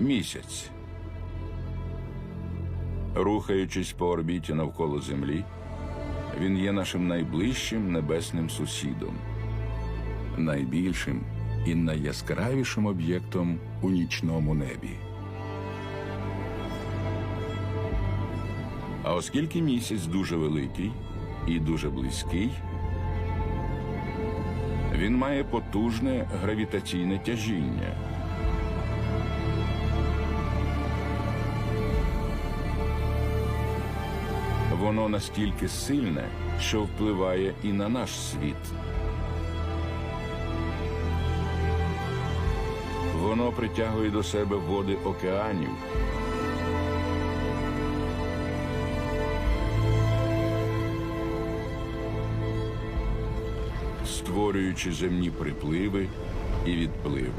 Місяць. Рухаючись по орбіті навколо Землі, він є нашим найближчим небесним сусідом, найбільшим і найяскравішим об'єктом у нічному небі. А оскільки місяць дуже великий і дуже близький, він має потужне гравітаційне тяжіння. Воно настільки сильне, що впливає і на наш світ. Воно притягує до себе води океанів. створюючи земні припливи і відпливи.